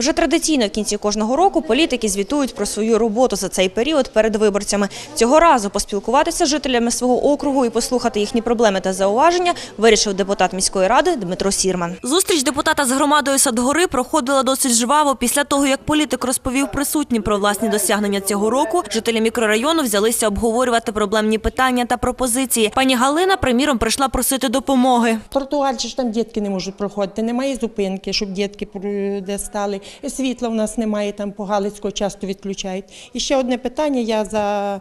Вже традиційно в кінці кожного року політики звітують про свою роботу за цей період перед виборцями. Цього разу поспілкуватися з жителями свого округу і послухати їхні проблеми та зауваження вирішив депутат міської ради Дмитро Сірман. Зустріч депутата з громадою Садгори проходила досить жваво. Після того, як політик розповів присутнім про власні досягнення цього року, жителі мікрорайону взялися обговорювати проблемні питання та пропозиції. Пані Галина, приміром, прийшла просити допомоги. Тротуар же ж там дітки не можуть проходити, немає зупинки, щоб дітки про- де стали. Світла в нас немає, там по Галицького часто відключають. І ще одне питання, я за,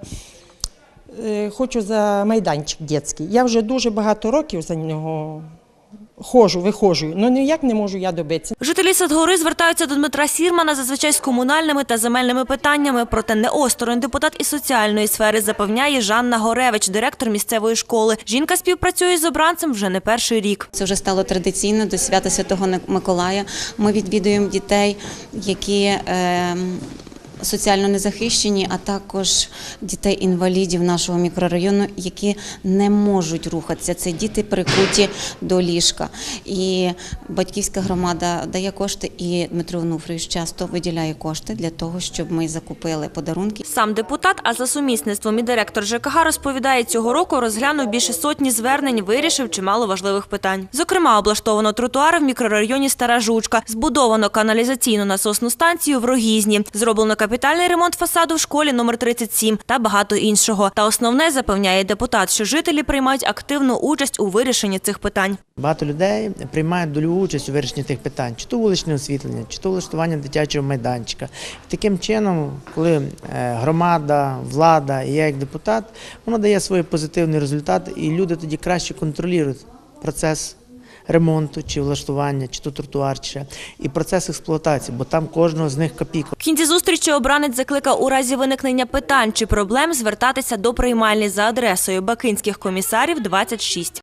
е, хочу за майданчик дитячий. Я вже дуже багато років за нього ходжу, виходжу, але ніяк не можу я добитися. Жителі Садгори звертаються до Дмитра Сірмана зазвичай з комунальними та земельними питаннями. Проте не осторонь депутат із соціальної сфери запевняє Жанна Горевич, директор місцевої школи. Жінка співпрацює з обранцем вже не перший рік. Це вже стало традиційно до свята Святого Миколая. Ми відвідуємо дітей, які е, соціально незахищені, а також дітей-інвалідів нашого мікрорайону, які не можуть рухатися. Це діти прикуті до ліжка. І батьківська громада дає кошти, і Дмитро Онуфрійович часто виділяє кошти для того, щоб ми закупили подарунки. Сам депутат, а за сумісництвом і директор ЖКГ розповідає, цього року розглянув більше сотні звернень, вирішив чимало важливих питань. Зокрема, облаштовано тротуари в мікрорайоні Стара Жучка, збудовано каналізаційну насосну станцію в Рогізні, зроблено капітальний ремонт фасаду в школі номер 37 та багато іншого. Та основне запевняє депутат, що жителі приймають активну участь у вирішенні цих питань. Багато людей приймають дольову участь у вирішенні тих питань, чи то вуличне освітлення, чи то влаштування дитячого майданчика. Таким чином, коли е, громада, влада і я як депутат, воно дає свій позитивний результат, і люди тоді краще контролюють процес ремонту чи влаштування, чи то тротуар, чи і процес експлуатації, бо там кожного з них копійка. В кінці зустрічі обранець закликав у разі виникнення питань чи проблем звертатися до приймальні за адресою Бакинських комісарів 26.